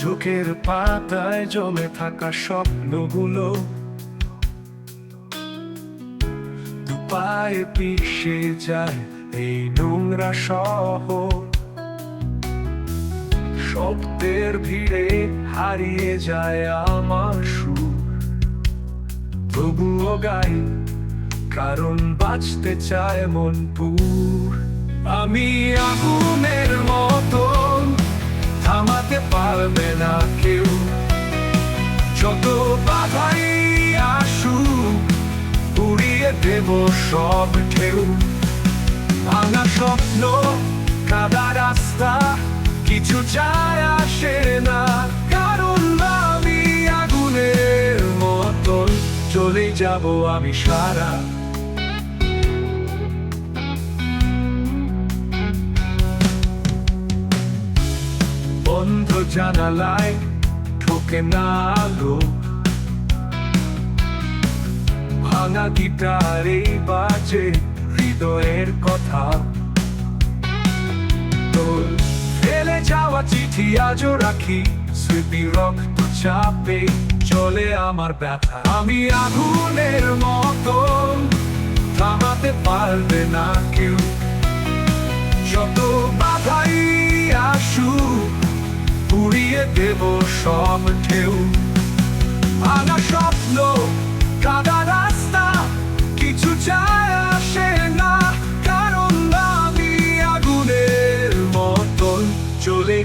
চোখের পাতায় জমে থাকা স্বপ্নগুলো দুপায়ে পিষে যায় এই নোংরা শহর। শব্দের ভিড়ে হারিয়ে যায় আমার সুর। তবুও গাই, কারণ বাঁচতে চায় মন পুর। আমি আগুনের কিছু যায় আসে না। কারণ আমি আগুনের মতন চলে যাব আমি সারা। বন্ধ জানালায় ঠোকে না আলো। ভাঙা গিটারে বাজে হৃদয়ের কথা। ফেলে যাওয়া চিঠি আজও রাখি, স্মৃতি রক্ত চাপে চলে আমার ব্যথা। আমি আগুনের মতো থামাতে পারবে না কেউ। যত বাধাই আসু উড়িয়ে দেব সব ঢেউ। ভাঙা স্বপ্ন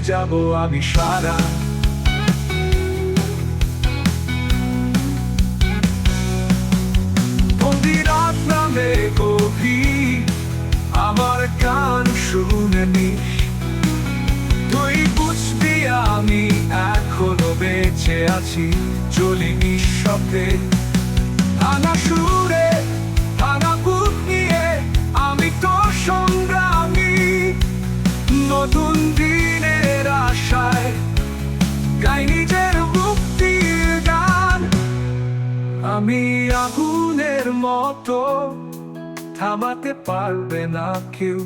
যাব আমি সারা। মন্দিরাত নামে গভীর, আমার কান শুনে নিস তুই বুঝবি আমি এখনও বেঁচে আছি, চলি নিঃশব্দে। ভাঙা সুরে মতো থামাতে পারবে না কেউ।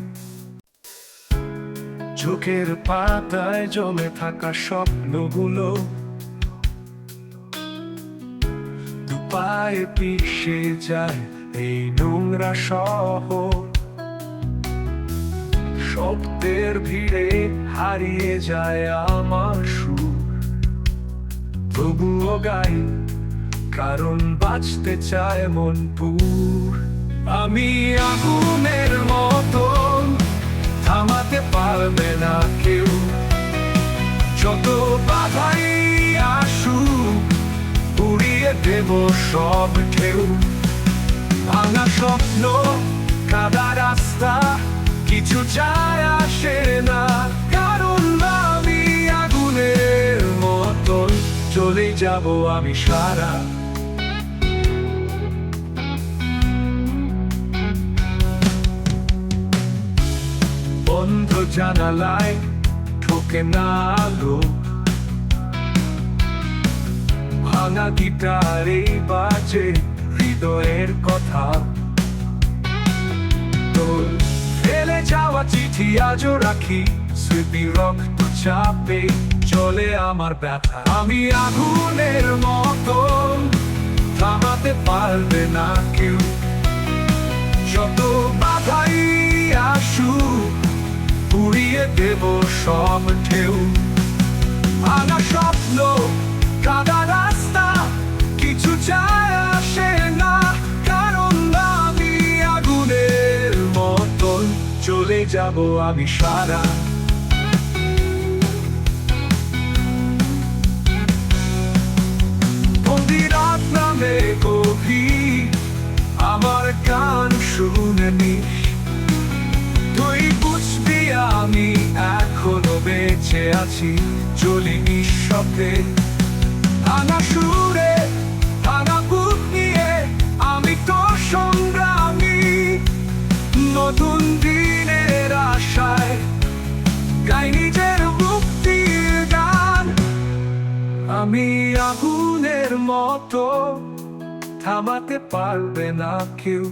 চোখের পাতায় জমে থাকা স্বপ্নগুলো দুপায়ে পিষে যায় এই নোংরা শহর। শব্দের ভিড়ে হারিয়ে যায় আমার সুর। তবুও গাই কারণ বাঁচতে চায় মন পুর আমি আগুনের মতন থামাতে পারবে না কেউ। যত বাধাই আসু উড়িয়ে দেব সব ঢেউ। ভাঙা স্বপ্ন, কাদা রাস্তা, কিছু যায় আসে না। কারণ আমি আগুনের মতন চলে যাব আমি সারা জানালায় ঠোকে না আলো ভাঙা গিটারে বাজে, হৃদয়ের কথা। তোর ফেলে যাওয়া চিঠি আজও রাখি, স্মৃতি রক্ত চাপে চলে আমার ব্যথা। আমি আগুনের মতো, থামাতে পারবে না কেউ। উড়িয়ে দেব সব ঢেউ। ভাঙা স্বপ্ন, কাদা রাস্তা, কিছু যায় আসে না, কারণ আমি আগুনের মতন চলে যাব আমি সারা। মন্দিরাত নামে গভীর, আমার গান শুনে নিস। তুই বুঝবি আমি আছি, চলি নিঃশব্দে। ভাঙা সুরে ভাঙা বুক নিয়ে আমি তো সংগ্রামী। নতুন দিনের আশায় গাই নিজের মুক্তির গান। আমি আগুনের মতো থামাতে পারবে না কেউ।